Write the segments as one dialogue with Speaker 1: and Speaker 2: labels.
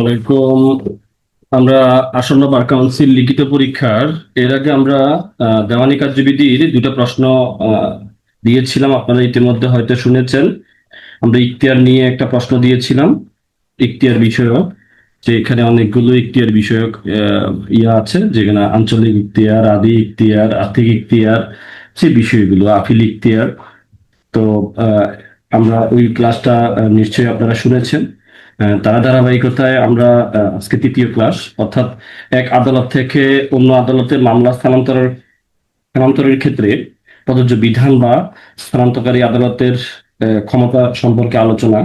Speaker 1: আলাইকুম। আমরা আসন্ন বার কাউন্সিল লিখিত পরীক্ষার, এর আগে আমরা দেওয়ানি কার্যবিধির দুটো প্রশ্ন দিয়েছিলাম, আপনারা ইতিমধ্যে হয়তো শুনেছেন। আমরা ইখতিয়ার নিয়ে একটা প্রশ্ন দিয়েছিলাম, ইখতিয়ার বিষয়ক, যে এখানে অনেকগুলো ইখতিয়ার বিষয়ক ইয়া আছে, যেখানে আঞ্চলিক ইখতিয়ার, আদি ইখতিয়ার, আর্থিক ইখতিয়ার, সেই বিষয়গুলো, আপিল ইখতিয়ার। তো আমরা ওই ক্লাসটা নিশ্চয়ই আপনারা শুনেছেন। তার ধারাবাহিকতায় আমরা আজকে তৃতীয় ক্লাস অর্থাৎ এক আদালত থেকে অন্য আদালতে মামলা স্থানান্তরের স্থানান্তরের ক্ষেত্রে প্রযোজ্য বিধান বা স্থানান্তরকারী আদালতের ক্ষমতা সম্পর্কে আলোচনা।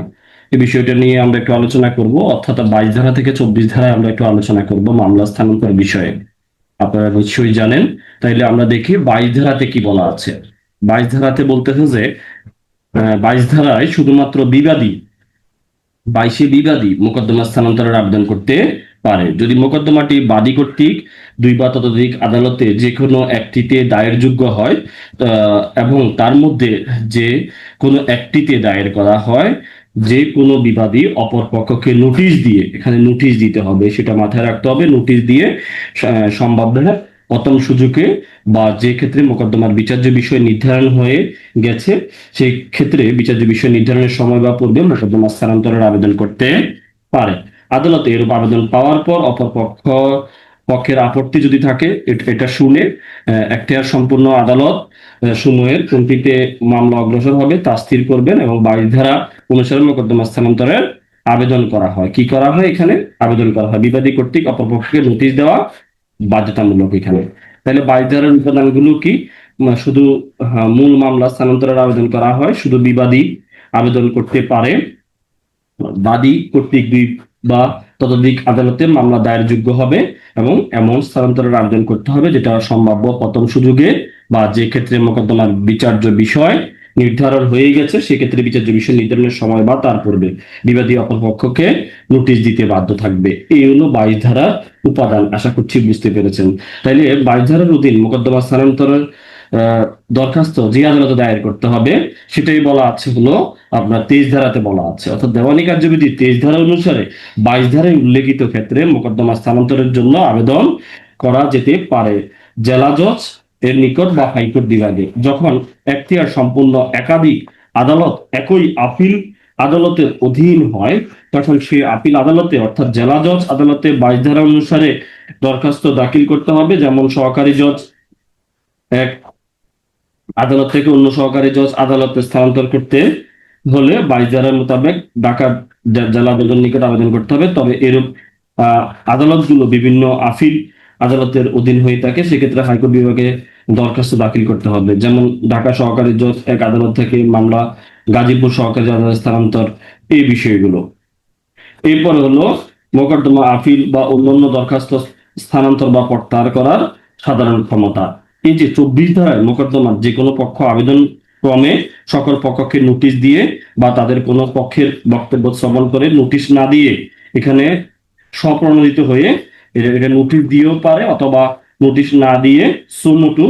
Speaker 1: এই বিষয়টা নিয়ে আমরা একটু আলোচনা করব, অর্থাৎ বাইশ ধারা থেকে চব্বিশ ধারায় আমরা একটু আলোচনা করব মামলা স্থানান্তর বিষয়ে। আপনারা নিশ্চয়ই জানেন, তাইলে আমরা দেখি বাইশ ধারাতে কি বলা আছে। বাইশ ধারাতে বলতেছে যে বাইশ ধারায় শুধুমাত্র বিবাদী বাইশে বিবাদী মোকদ্দমা স্থানান্তরের আবেদন করতে পারে। যদি মোকদ্দমাটি বাদী কর্তৃক দুই বা ততোধিক আদালতে যে কোনো একটিতে দায়ের যোগ্য হয় এবং তার মধ্যে যে কোনো একটিতে দায়ের করা হয়, যে কোনো বিবাদী অপর পক্ষকে নোটিশ দিয়ে, এখানে নোটিশ দিতে হবে, সেটা মাথায় রাখতে হবে। নোটিশ দিয়ে সম্ভাব্য প্রথম সুযোগে বা যে ক্ষেত্রে মোকদ্দমার বিচার্য বিষয় নির্ধারণ হয়ে গেছে সেই ক্ষেত্রে বিচার্য বিষয় নির্ধারণের সময় বা পূর্বে মোকদ্দমা স্থানান্তরের আবেদন করতে পারে। আদালতে এরূপ আবেদন পাওয়ার পর অপর পক্ষ পক্ষের আপত্তি যদি থাকে এটা শুনে এখতিয়ার সম্পূর্ণ আদালত আহ, সমূহের কোনটিতে মামলা অগ্রসর হবে তা স্থির করবেন এবং বাইশ ধারা অনুসারে মোকদ্দমা স্থানান্তরের আবেদন করা হয়। কি করা হয় এখানে? আবেদন করা হয়। বিবাদী কর্তৃক অপর পক্ষকে নোটিশ দেওয়া বাধ্যতামূলক এখানে। তাহলে ধারার উপাদানগুলো কি? শুধু মূল মামলা স্থানান্তরের আবেদন করা হয়, শুধু বিবাদী আবেদন করতে পারে। বাদী কর্তৃক দুই বা ততোধিক আদালতে মামলা দায়ের যোগ্য হবে এবং এমন স্থানান্তরের আবেদন করতে হবে যেটা সম্ভাব্য প্রথম সুযোগে বা যে ক্ষেত্রে মোকদ্দমার বিচার্য বিষয় নির্ধারণ হয়ে গেছে, সেক্ষেত্রে বিচার্য বিষয় নির্ধারণের সময় বা তার পূর্বে বিবাদী অপরপক্ষকে নোটিশ দিতে বাধ্য থাকবে। এই হলো বাইশ ধারার উপাদান, আশা করছি বুঝতে পেরেছেন। তাইলে বাইশ ধারার অধীন মোকদ্দমা স্থানান্তরের দরখাস্ত যে আদালতে দায়ের করতে হবে। সেটাই বলা আছে হলো আপনার তেইশ ধারাতে বলা আছে। অর্থাৎ দেওয়ানি কার্যবিধি তেইশ ধারা অনুসারে বাইশ ধারায় উল্লেখিত ক্ষেত্রে মোকদ্দমা স্থানান্তরের জন্য আবেদন করা যেতে পারে। জেলা জজ এর নিকট বা হাইকোর্ট বিভাগে যখন এখতিয়ার সম্পূর্ণ একাধিক আদালত একই আপিল আদালতের অধীন হয় তখন সে আপিল আদালতে অর্থাৎ জেলা জজ আদালতে বাইশ ধারা অনুসারে দরখাস্ত দাখিল করতে হবে। যেমন সহকারী জজ এক আদালত থেকে অন্য সহকারী জজ আদালতে স্থানান্তর করতে হলে বাইশ ধারার মোতাবেক ঢাকা জেলা জজের নিকট আবেদন করতে হবে। তবে এরূপ আহ, আদালতগুলো বিভিন্ন আপিল আদালতের অধীন হয়ে থাকে। সেক্ষেত্রে হাইকোর্ট বিভাগে দরখাস্ত দাখিল করতে হবে। যেমন ঢাকা সহকারী জজ এক আদালত থেকে মামলা, গাজীপুর সহকারী আদালত স্থানান্তর, এই বিষয়গুলো। এরপর হলো মোকদ্দমা আপিল বা অন্যান্য দরখাস্ত স্থানান্তর বা প্রত্যাহার করার সাধারণ ক্ষমতা। এই যে চব্বিশ ধারায় মোকদ্দমার যে কোনো পক্ষ আবেদন ক্রমে সকল পক্ষকে নোটিশ দিয়ে বা তাদের কোনো পক্ষের বক্তব্য শ্রবণ করে নোটিশ না দিয়ে এখানে স্বপ্রণোদিত হয়ে এটা- নোটিশ দিয়েও পারে অথবা নোটিশ না দিয়ে সুমুটু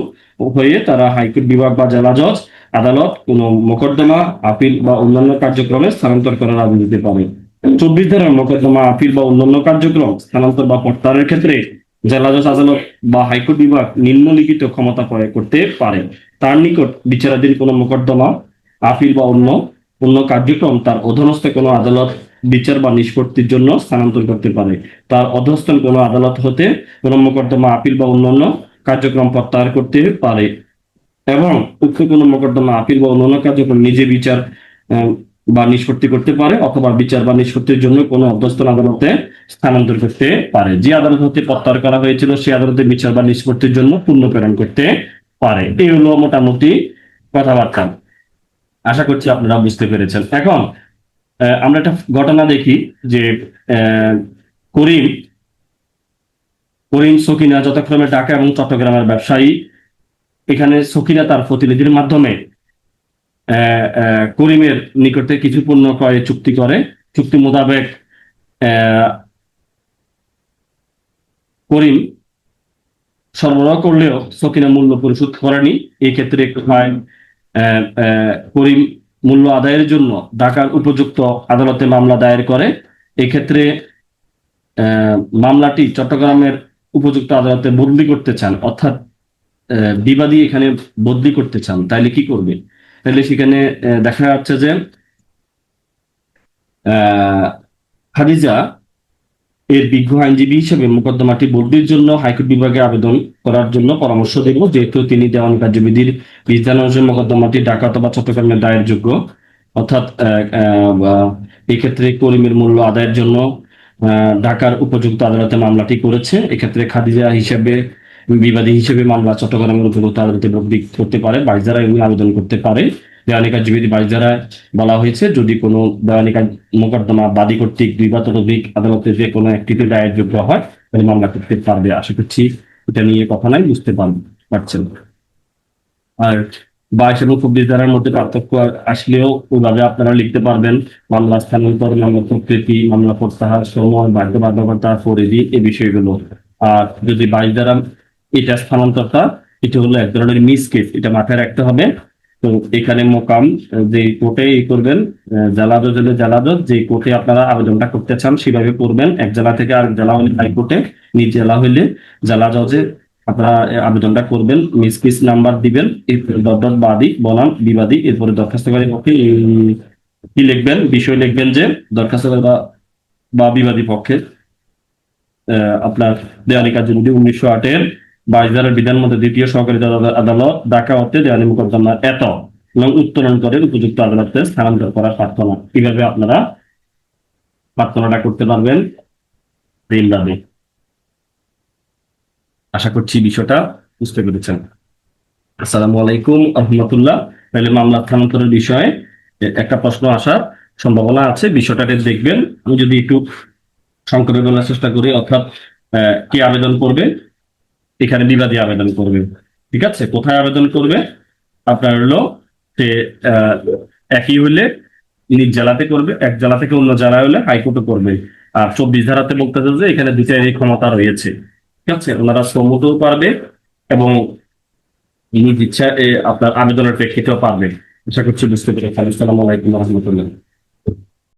Speaker 1: হয়ে তারা হাইকোর্ট বিভাগ বা জেলা জজ, আদালত কোনো মোকদ্দমা, আপিল বা অন্যান্য কার্যক্রমে স্থানান্তর করার আবেদন দিতে পারে। চব্বিশ ধারার মোকদ্দমা, আপিল বা অন্যান্য কার্যক্রম স্থানান্তর বা প্রত্যাহারের ক্ষেত্রে জেলা জজ, আদালত বা হাইকোর্ট বিভাগ নিম্নলিখিত ক্ষমতা প্রয়োগ করতে পারে। তার নিকট বিচারাধীন কোনো মোকদ্দমা, আপিল বা অন্য অন্য কার্যক্রম তার অধীনস্থ কোনো আদালত বিচার বা নিষ্পত্তির জন্য স্থানান্তর করতে পারে। তার অধস্তন কোনো আদালত হতে কোনো মোকদ্দমা, আপিল বা অন্যান্য কার্যক্রম প্রত্যাহার করতে পারে এবং উক্ত কোনো মোকদ্দমা, আপিল বা অন্যান্য কার্যক্রম নিজে বিচার বা নিষ্পত্তি করতে পারে অথবা বিচার বা নিষ্পত্তির জন্য কোনো অধ্যস্থন আদালতে স্থানান্তর করতে পারে। যে আদালত হতে প্রত্যাহার করা হয়েছিল, সেই আদালতে বিচার বা নিষ্পত্তির জন্য পুণ্য প্রেরণ করতে পারে। এই হলো মোটামুটি কথাবার্তা। আশা করছি আপনারা বুঝতে পেরেছেন। এখন আমরা একটা ঘটনা দেখি যে করিম করিম, সকিনা যথাক্রমে ঢাকা এবং চট্টগ্রামের ব্যবসায়ী। এখানে সকিনা তার প্রতিনিধির মাধ্যমে করিমের নিকটে কিছু পণ্য ক্রয়ে চুক্তি করে। চুক্তি মোতাবেক করিম সরবরাহ করলেও সকিনা মূল্য পরিশোধ করেনি। এই ক্ষেত্রে করিম মূল্য আদায়ের জন্য ঢাকার উপযুক্ত আদালতে মামলা দায়ের করে। এক্ষেত্রে মামলাটি চট্টগ্রামের উপযুক্ত আদালতে বদলি করতে চান অর্থাৎ বিবাদী এখানে বদলি করতে চান। তাইলে কি করবে? তাহলে সেখানে দেখা যাচ্ছে যে আহ, খাদিজা এর বিজ্ঞ আইনজীবী হিসেবে মোকদ্দমাটি বদলির জন্য হাইকোর্ট বিভাগে আবেদন করার জন্য পরামর্শ দেব, যেহেতু তিনি দেওয়ানি কার্যবিধির বিধান অনুযায়ী মোকদ্দমাটি ঢাকা অথবা চট্টগ্রামের দায়ের যোগ্য। অর্থাৎ এই করিমের মূল্য আদায়ের জন্য ঢাকার উপযুক্ত আদালতে মামলাটি করেছে। এক্ষেত্রে খাদিজা হিসেবে, বিবাদী হিসেবে মামলা চট্টগ্রামের উপযুক্ত আদালতে করতে পারে বাইজারা এগুলি আবেদন করতে পারে। দেওয়ানি কার্যবিধি বাইজারায় বলা হয়েছে, যদি কোনো দেওয়ানি কাজ মোকদ্দমা বাদী কর্তৃক দুই বা ততোধিক আদালতে যে কোনো একটিতে দায়ের যোগ্য হয়, তাহলে মামলা করতে পারবে। আশা করছি এটা নিয়ে কথা নাই, বুঝতে পারছেন। আর বাইশ এবং চব্বিশ ধারার মধ্যে পার্থক্য আসলেও ওইভাবে আপনারা লিখতে পারবেন, মামলা স্থানান্তর, মামলা প্রকৃতি, মামলা প্রত্যাহার, সময়, বাধ্যবাধকতা, পরিধি এই বিষয়গুলো। আর যদি বাইশ ধারা এটা স্থানান্তরটা, এটা হলো এক ধরনের মিস কেস, এটা মাথায় রাখতে হবে। তো এখানে মোকাম যে কোর্টে ই করবেন আহ, জেলা জজ হলে জেলা যে কোর্টে আপনারা আবেদনটা করতে চান সেভাবে করবেন। এক জেলা থেকে আরেক জেলা হলে হাইকোর্টে নিজ জেলা হইলে জেলা জজে আপনারা আবেদনটা করবেন। মিস কিস নাম্বার দিবেন এরপরে দর দর বাদী বনাম বিবাদী এরপরে দরখাস্তকারী পক্ষে কি লিখবেন বিষয় লিখবেন যে দরখাস্তকারী বা বিবাদী পক্ষে আপনার দেওয়ানি কার্যবিধি উনিশশো আটের বাইশ ধারার বিধান মধ্যে দ্বিতীয় সহকারী আদালত- ডাকা হতে দেওয়ানি মোকদ্দমা এত এবং উত্তোলন করে উপযুক্ত আদালতে স্থানান্তর করার প্রার্থনা। কীভাবে আপনারা প্রার্থনাটা করতে পারবেন? ঋণদাবি আশা করছি বিষয়টা বুঝতে পেরেছেন। আসসালামু আলাইকুম, রহমতুল্লাহ। তাহলে মামলা স্থানান্তরের বিষয়ে একটা প্রশ্ন আসার সম্ভাবনা আছে, বিষয়টাকে দেখবেন। আমি যদি একটু সংক্ষেপে বলার চেষ্টা করি, অর্থাৎ কে আবেদন করবে? এখানে বিবাদী আবেদন করবে। ঠিক আছে? কোথায় আবেদন করবে? আপনার হলো সে একই হলে নিজ জেলাতে করবে, এক জেলা থেকে অন্য জেলায় হলে হাইকোর্টে করবে। আর চব্বিশ ধারাতে বলতেছে যে, এখানে দুটারই ক্ষমতা রয়েছে। ঠিক আছে? ওনারা শ্রমতেও পারবে এবং নিজ ইচ্ছা আপনার আবেদনের প্রেক্ষিতেও পারবে। আশা করছি বুঝতে পেরেছি আসসালামু আলাইকুম রহমতুল্লাহ।